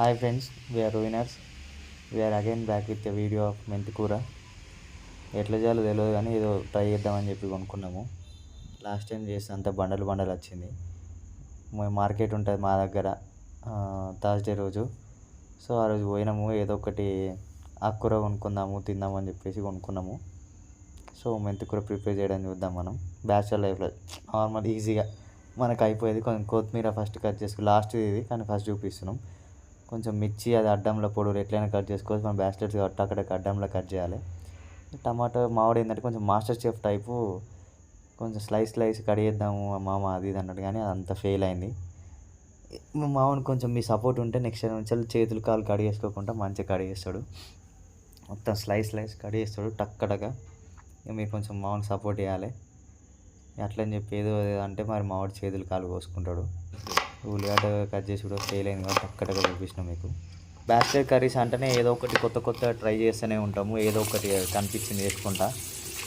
Hi friends we are రోయినర్స్ we are again back with video of మెంతి కూర ఎట్లా చేయాలో తెలియదు కానీ ఏదో ట్రై చేద్దామని చెప్పి కొనుక్కున్నాము. లాస్ట్ టైం చేస్తే అంత బండలు బండలు వచ్చింది. మార్కెట్ ఉంటుంది మా దగ్గర థర్స్డే రోజు. సో ఆ రోజు పోయినాము ఏదో ఒకటి ఆకుకూర కొనుక్కుందాము తిందామని చెప్పేసి కొనుక్కున్నాము. సో మెంతి కూర ప్రిపేర్ చేయడం చూద్దాం మనం. బ్యాచులర్ లైఫ్లో నార్మల్ ఈజీగా మనకు అయిపోయేది కొంచెం కొత్తిమీర ఫస్ట్ కట్ చేసుకుని లాస్ట్ ఇది కానీ ఫస్ట్ చూపిస్తున్నాం. కొంచెం మిర్చి అది అడ్డంలో పొడులు ఎట్లయినా కట్ చేసుకోవచ్చు. మనం బ్యాచిలర్స్ కాబట్టి అక్కడ అడ్డంలో కట్ చేయాలి. టమాటో మామిడి ఏంటంటే కొంచెం మాస్టర్ చెఫ్ టైపు కొంచెం స్లైస్ స్లైస్ కడిగేద్దాము మామ అది ఇది అన్నట్టు. కానీ అదంతా ఫెయిల్ అయింది. మా మామూలు కొంచెం మీ సపోర్ట్ ఉంటే నెక్స్ట్ నుంచి చేతులు కాలు కడిగేసుకోకుండా మంచిగా కడిగేస్తాడు. మొత్తం స్లైస్ స్లైస్ కడిగేస్తాడు టక్కడగా. ఇక మీరు కొంచెం మామూలు సపోర్ట్ చేయాలి. అట్లని చెప్పి ఏదో ఏదో అంటే మరి మామిడి చేతులు కాలు కోసుకుంటాడు. ఉల్లిగడ్డ కట్ చేసి కూడా ఫెయిల్ అయింది కాబట్టి అక్కడగా చూపించిన మీకు. బ్యాచిలర్ కర్రీస్ అంటేనే ఏదో ఒకటి కొత్త కొత్త ట్రై చేస్తూనే ఉంటాము ఏదో ఒకటి కనిపించింది వేసుకుంటా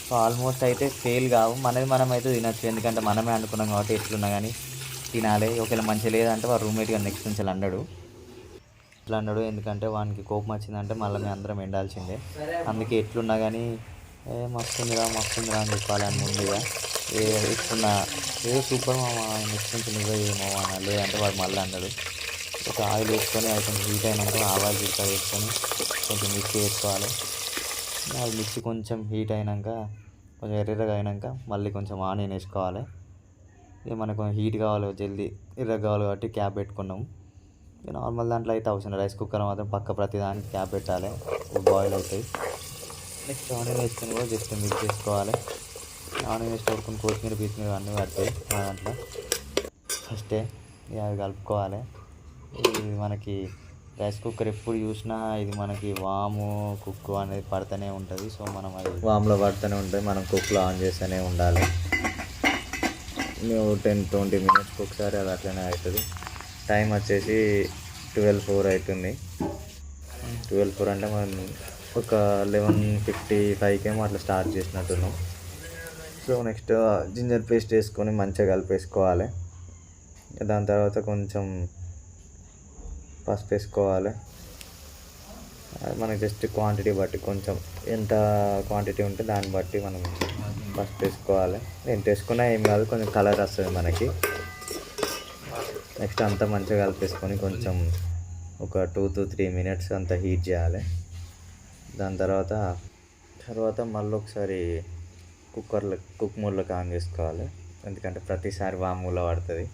సో ఆల్మోస్ట్ అయితే ఫెయిల్ కావు. మనది మనం అయితే తినచ్చు ఎందుకంటే మనమే అనుకున్నాం కాబట్టి ఎట్లున్నా కానీ తినాలి. ఒకవేళ మంచిగా లేదంటే వాడు రూమ్మేట్గా నెక్స్ట్ నుంచి అన్నాడు ఇట్లా అన్నాడు ఎందుకంటే వానికి కోపం వచ్చిందంటే మళ్ళీ మేము అందరం ఎండాల్సిందే అందుకే ఎట్లున్నా కానీ ఏ మస్తుందిరా మస్తుందిరా అని చెప్పాలి అని ముందుగా ఏ ఎట్లున్నా ఏదో సూపర్ మామ నెక్స్ట్ నుంచి నువ్వే ఏమో అన్న లేదంటే వాడు మళ్ళీ అన్నాడు. ఒక ఆయిల్ వేసుకొని అది కొంచెం హీట్ అయినాక ఆవాలు జీలకర్ర వేసుకొని కొంచెం మిర్చి వేసుకోవాలి. అది మిర్చి కొంచెం హీట్ అయినాక కొంచెం ఎర్రగా అయినాక మళ్ళీ కొంచెం ఆనియన్ వేసుకోవాలి. ఇక మనకు కొంచెం హీట్ కావాలి జల్దీ ఎర్రగా కావాలి కాబట్టి క్యాప్ పెట్టుకున్నాము ఇక నార్మల్ దాంట్లో అయితే అవసరం రైస్ కుక్కర్ మాత్రం పక్క ప్రతి దానికి క్యాప్ పెట్టాలి. బాయిల్ అవుతాయి. నెక్స్ట్ ఆనియన్ వేసుకొని కూడా జస్ట్ మిక్స్ చేసుకోవాలి. ఆనియన్ వేసి కొడుకుని కొత్తిమీర కొత్తిమీర అన్నీ పడతాయి మా దాంట్లో. ఫస్టే ఇక అవి కలుపుకోవాలి. ఇది మనకి రైస్ కుక్కర్ ఎప్పుడు చూసినా ఇది మనకి వాము కుక్ అనేది పడుతూనే ఉంటుంది. సో మనం అది వామ్లో పడుతూనే ఉంటుంది. మనం కుక్లో ఆన్ చేస్తూనే ఉండాలి. మేము టెన్ ట్వంటీ మినిట్స్కి ఒకసారి అది అట్లనే అవుతుంది. టైం వచ్చేసి ట్వెల్వ్ ఫోర్ అవుతుంది. ట్వెల్వ్ ఫోర్ అంటే మనం ఒక లెవెన్ ఫిఫ్టీ ఫైవ్కి అట్లా స్టార్ట్ చేసినట్టున్నాం. సో నెక్స్ట్ జింజర్ పేస్ట్ వేసుకొని మంచిగా కలిపేసుకోవాలి. దాని తర్వాత కొంచెం పసుపు వేసుకోవాలి. అది మనకి జస్ట్ క్వాంటిటీ బట్టి కొంచెం ఎంత క్వాంటిటీ ఉంటే దాన్ని బట్టి మనం పసుపు వేసుకోవాలి. ఎంత వేసుకున్నా ఏం కాదు కొంచెం కలర్ వస్తుంది మనకి. నెక్స్ట్ అంతా మంచిగా కలిపేసుకొని కొంచెం ఒక టూ టు త్రీ మినిట్స్ అంతా హీట్ చేయాలి. దాని తర్వాత తర్వాత మళ్ళీ ఒకసారి కుక్కర్లో కుక్ మూలకి ఆన్ చేసుకోవాలి ఎందుకంటే ప్రతిసారి వామూల పడుతుంది.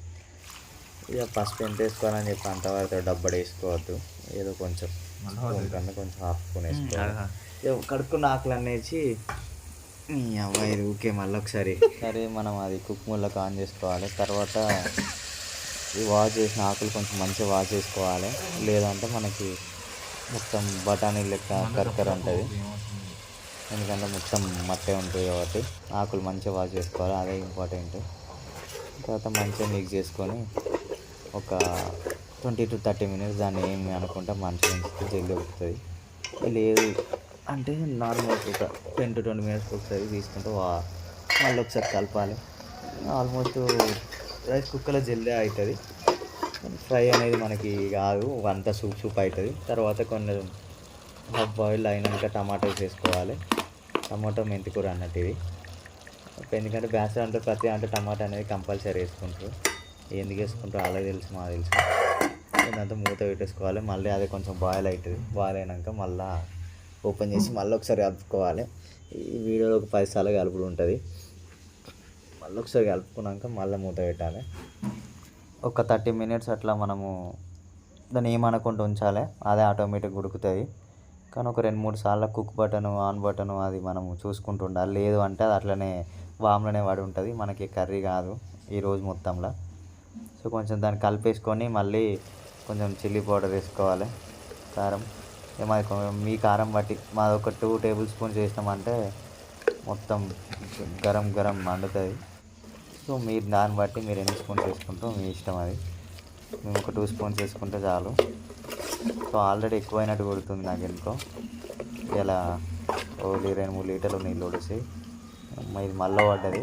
ఇక పసుపు ఎంత వేసుకోవాలని చెప్పి అంత డబ్బడ వేసుకోవద్దు. ఏదో కొంచెం స్పూన్ కన్నా కొంచెం హాఫ్ స్పూన్ వేసుకోవాలి. ఇక కడుక్కున్న ఆకులు అనేసి ఈ అవ్వాయి ఊకే మళ్ళీ ఒకసారి. సరే మనం అది కుక్ మూలకి ఆన్ చేసుకోవాలి తర్వాత ఈ వాష్ చేసిన ఆకులు కొంచెం మంచిగా వాష్ చేసుకోవాలి. లేదంటే మనకి మొత్తం బఠానీ లెక్క కరకర ఉంటుంది. ఎందుకంటే మొత్తం మట్టే ఉంటుంది కాబట్టి ఆకులు మంచిగా వాష్ చేసుకోవాలి అదే ఇంపార్టెంట్ తర్వాత మంచిగా మిక్స్ చేసుకొని ఒక ట్వంటీ టు థర్టీ మినిట్స్ దాన్ని ఏమి అనుకుంటే మంచిగా ఉంచితే జల్దీ ఉడుకుతుంది. లేదు అంటే నార్మల్ ఒక టెన్ టు ట్వంటీ మినిట్స్ ఒకసారి తీసుకుంటే వా మళ్ళీ ఒకసారి కలపాలి. ఆల్మోస్ట్ రైస్ కుక్కర్లో జల్దీ అవుతుంది. ఫ్రై అనేది మనకి కాదు అంతా సూప్ సూప్ అవుతుంది. తర్వాత కొన్ని హాఫ్ బాయిల్ అయినాక టమాటోస్ వేసుకోవాలి. టమాటో మెంతి కూర అన్నట్టు ఇది. ఎందుకంటే బ్యాచలర్ అంటే ప్రతి అంటే టమాటా అనేది కంపల్సరీ వేసుకుంటారు. ఎందుకు వేసుకుంటారు అలా తెలుసు మాకు తెలుసు. దాంతో మూత పెట్టేసుకోవాలి. మళ్ళీ అది కొంచెం బాయిల్ అవుతుంది బాయిల్ అయినాక మళ్ళీ ఓపెన్ చేసి మళ్ళీ ఒకసారి కలుపుకోవాలి. ఈ వీడియోలో ఒక పది సార్లు కలుపుడు ఉంటుంది. మళ్ళీ ఒకసారి కలుపుకున్నాక మళ్ళీ మూత పెట్టాలి. ఒక థర్టీ మినిట్స్ అట్లా మనము దాన్ని ఏమనకుండా ఉంచాలి. అదే ఆటోమేటిక్ ఉడుకుతుంది. కానీ ఒక రెండు మూడు సార్లు కుక్ బటన్ ఆన్ బటన్ అది మనం చూసుకుంటూ ఉండాలి. లేదు అంటే అది అట్లనే వామ్లోనే పడి ఉంటుంది. మనకి కర్రీ కాదు ఈ రోజు మొత్తంలో. సో కొంచెం దాన్ని కలిపేసుకొని మళ్ళీ కొంచెం చిల్లీ పౌడర్ వేసుకోవాలి. కారం. మాది మీ కారం బట్టి మాది ఒక టూ టేబుల్ స్పూన్స్ వేసినామంటే మొత్తం గరం గరం మండుతుంది. సో మీరు దాన్ని బట్టి మీరు ఎన్ని స్పూన్స్ వేసుకుంటూ మీ ఇష్టం అది. మేము ఒక టూ స్పూన్స్ వేసుకుంటే చాలు. సో ఆల్రెడీ ఎక్కువైనట్టు కొడుతుంది నాకు ఎందుకో. ఇలా ఓ రెండు మూడు లీటర్లు నీళ్ళు ఒడిసి ఇది మళ్ళీ పడ్డది.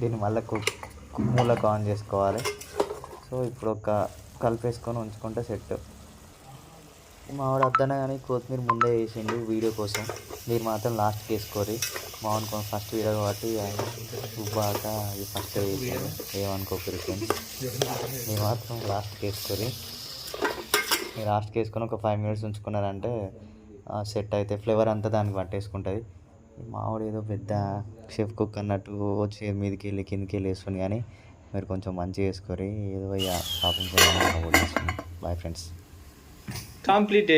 దీన్ని మళ్ళీ కుక్ కుక్ మూలకు ఆన్ చేసుకోవాలి. సో ఇప్పుడు ఒక కలిపేసుకొని ఉంచుకుంటే సెట్. మావాడు అద్దనే కానీ కొత్తిమీర ముందే వేసిండు వీడియో కోసం. మీరు మాత్రం లాస్ట్కి వేసుకోరి మా కొంచెం ఫస్ట్ వీడియో కాబట్టి ఉబ్బాక అది ఫస్ట్ వేసాను ఏమనుకోకరు మీరు మాత్రం లాస్ట్కి వేసుకోరు లాస్ట్కి వేసుకొని ఒక ఫైవ్ మినిట్స్ ఉంచుకున్నారంటే సెట్ అయితే ఫ్లేవర్ అంతా దానికి పట్టేసుకుంటుంది. మామిడి ఏదో పెద్ద షెఫ్ కుక్ అన్నట్టు వచ్చి మీదకి వెళ్ళి కిందకి వెళ్ళి వేసుకుని కానీ మీరు కొంచెం మంచిగా వేసుకొని ఏదో అయ్యా షాపింగ్ చేయాలని బాయ్ ఫ్రెండ్స్ కంప్లీట్